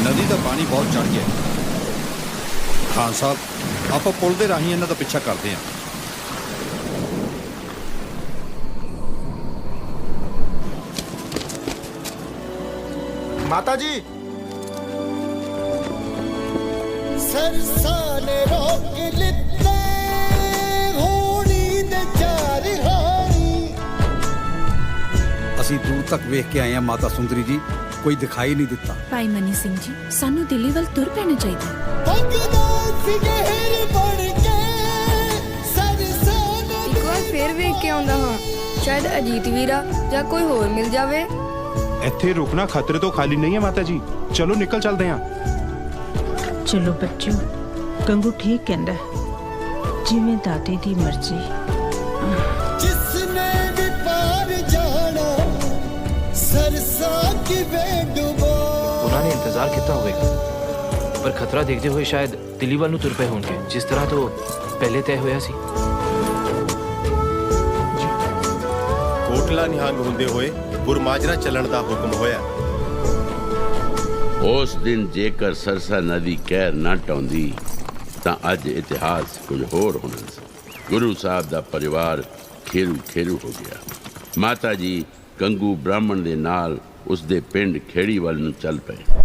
ਨਦੀ ਦਾ ਪਾਣੀ ਬਹੁਤ ਚੜ ਗਿਆ। ਖਾਨ ਸਾਹਿਬ ਆਪਾਂ ਪੁਲ ਦੇ ਰਾਹੀਂ ਇਹਨਾਂ ਦਾ ਪਿੱਛਾ ਕਰਦੇ ਹਾਂ। ਮਾਤਾ ਜੀ। ਸਰਸਾ ਨੇ ਰੋਕ ਲਿੱਤੇ। ਅਸੀਂ ਦੂਰ ਤੱਕ ਵੇਖ ਕੇ ਆਏ ਹਾਂ ਮਾਤਾ ਸੁੰਦਰੀ ਜੀ। ਕੋਈ ਦਿਖਾਈ ਨਹੀਂ ਦਿੱਤਾ। ਭਾਈ ਮਨੀ ਸਿੰਘ ਜੀ ਸਾਨੂੰ ਦਿੱਲੀ ਵੱਲ ਤੁਰ ਪੈਣਾ ਚਾਹੀਦਾ। ਇੱਕ ਵਾਰ ਫੇਰ ਵੇਖ ਕੇ ਆਉਂਦਾ ਹਾਂ। ਸ਼ਾਇਦ ਅਜੀਤ ਵੀਰਾ ਜਾਂ ਕੋਈ ਹੋਰ ਮਿਲ ਜਾਵੇ। ਇੱਥੇ ਰੁਕਣਾ ਖਤਰੇ ਤੋਂ ਖਾਲੀ ਨਹੀਂ ਹੈ ਮਾਤਾ ਜੀ। ਚਲੋ ਨਿਕਲ ਚੱਲਦੇ ਹਾਂ। ਚਲੋ ਬੱਚਿਓ ਗੰਗੂ ਠੀਕ ਕਹਿੰਦਾ ਹੈ। ਜਿਵੇਂ ਦਾਤੇ ਦੀ ਮਰਜ਼ੀ। ਜਿਸਨੇ ਉਹਨਾਂ ਨੇ ਇੰਤਜ਼ਾਰ ਕੀਤਾ ਹੋਵੇਗਾ ਪਰ ਖਤਰਾ ਦੇਖਦੇ ਹੋਏ ਸ਼ਾਇਦ ਦਿੱਲੀ ਵੱਲ ਨੂੰ ਤੁਰ ਪਏ ਹੋਣਗੇ ਜਿਸ ਤਰ੍ਹਾਂ ਤੋਂ ਪਹਿਲੇ ਤੈਅ ਹੋਇਆ ਸੀ ਕੋਟਲਾ ਨਿਹੰਗ ਹੁੰਦੇ ਹੋਏ ਗੁਰਮਾਜਰਾ ਚੱਲਣ ਦਾ ਹੁਕਮ ਹੋਇਆ ਉਸ ਦਿਨ ਜੇਕਰ ਸਰਸਾ ਨਦੀ ਕਹਿਰ ਨਾ ਟਾਉਂਦੀ ਤਾਂ ਅੱਜ ਇਤਿਹਾਸ ਕੁਝ ਹੋਰ ਹੋਣਾ ਸੀ ਗੁਰੂ ਸਾਹਿਬ ਦਾ ਪਰਿਵਾਰ ਖੇਰੂ ਖੇਰੂ ਹੋ ਗਿਆ ਮਾਤਾ ਜੀ ਕੰਗੂ ਬ੍ਰਾਹਮਣ ਦੇ ਨਾਲ ਉਸ ਦੇ ਪਿੰਡ ਖੇੜੀਵਾਲ ਨੂੰ ਚੱਲ ਪਏ।